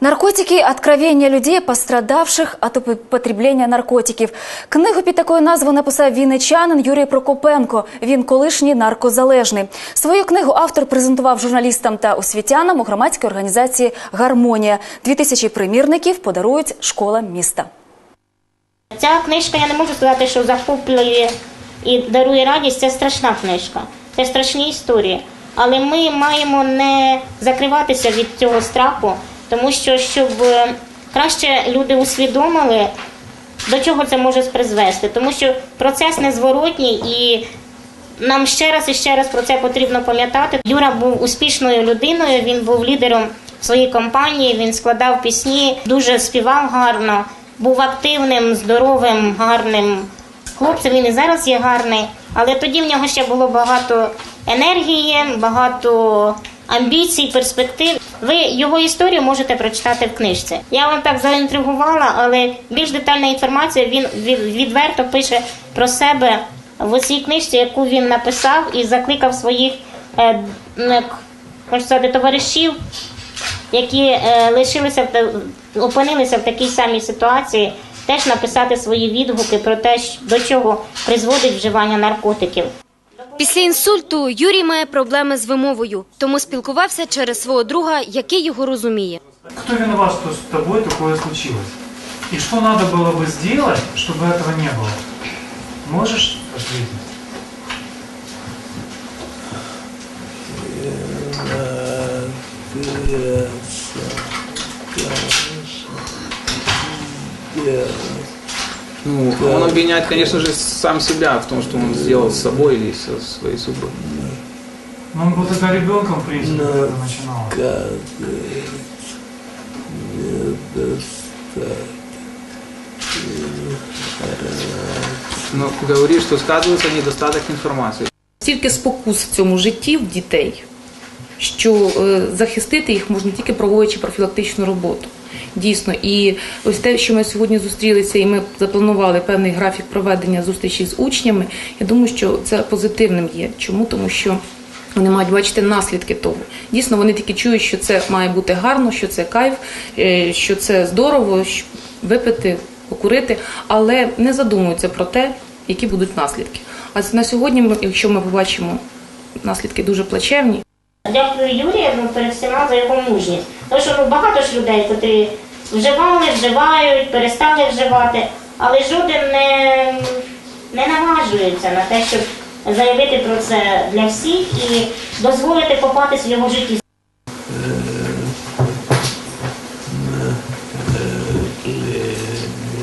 Наркотики – откровення людей, пострадавших от употреблення наркотиків. Книгу під такою назвою написав вінничанин Юрій Прокопенко. Він колишній наркозалежний. Свою книгу автор презентував журналістам та освітянам у громадській організації «Гармонія». Дві тисячі примірників подарують школа міста. Ця книжка, я не можу сказати, що захоплює і дарує радість. Це страшна книжка, це страшні історії. Але ми маємо не закриватися від цього страху, тому що щоб е, краще люди усвідомили, до чого це може призвести. Тому що процес незворотній і нам ще раз і ще раз про це потрібно пам'ятати. Юра був успішною людиною, він був лідером своєї компанії, він складав пісні, дуже співав гарно, був активним, здоровим, гарним хлопцем. Він і зараз є гарний, але тоді в нього ще було багато енергії, багато амбіцій, перспектив. Ви його історію можете прочитати в книжці. Я вам так заінтригувала, але більш детальна інформація він від- відверто пише про себе в цій книжці, яку він написав і закликав своїх е, не, сказати, товаришів, які е, лишилися в опинилися в такій самій ситуації, теж написати свої відгуки про те, до чого призводить вживання наркотиків. Після інсульту Юрій має проблеми з вимовою, тому спілкувався через свого друга, який його розуміє. Кто виноват, что с тобой такое случилось? И что надо было бы сделать, чтобы этого не было? Можешь ответить? Ну, он обвиняет, конечно же, сам себя в том, что он сделал с собой или со своей супругой. Ну, он был тогда ребенком, в принципе, когда это начиналось. Но говорит, что сказывается недостаток информации. стільки спокус в цьому житті в дітей, що е, захистити їх можна тільки проводячи профілактичну роботу. Дійсно, і ось те, що ми сьогодні зустрілися, і ми запланували певний графік проведення зустрічі з учнями. Я думаю, що це позитивним є. Чому? Тому що вони мають бачити наслідки того. Дійсно, вони тільки чують, що це має бути гарно, що це кайф, е, що це здорово, випити, покурити, але не задумуються про те, які будуть наслідки. А на сьогодні, якщо ми побачимо наслідки дуже плачевні, Дякую Юрію ну, перед всіма за його мужність. Тому що ну, багато ж людей, котрі вживали, вживають, перестали вживати, але жоден не, не наважується на те, щоб заявити про це для всіх і дозволити копатись в його житті.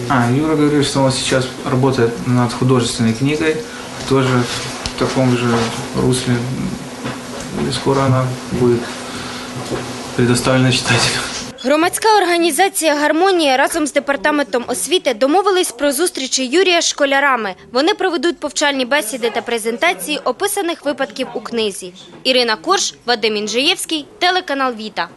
А, Юра говорит, что он сейчас работает над художественной книгой, тоже в таком же русле. И скоро она будет предоставлена читателям. Громадська організація Гармонія разом з департаментом освіти домовились про зустрічі Юрія з школярами. Вони проведуть повчальні бесіди та презентації описаних випадків у книзі. Ірина Корж, Вадим Інжиєвський, телеканал Віта.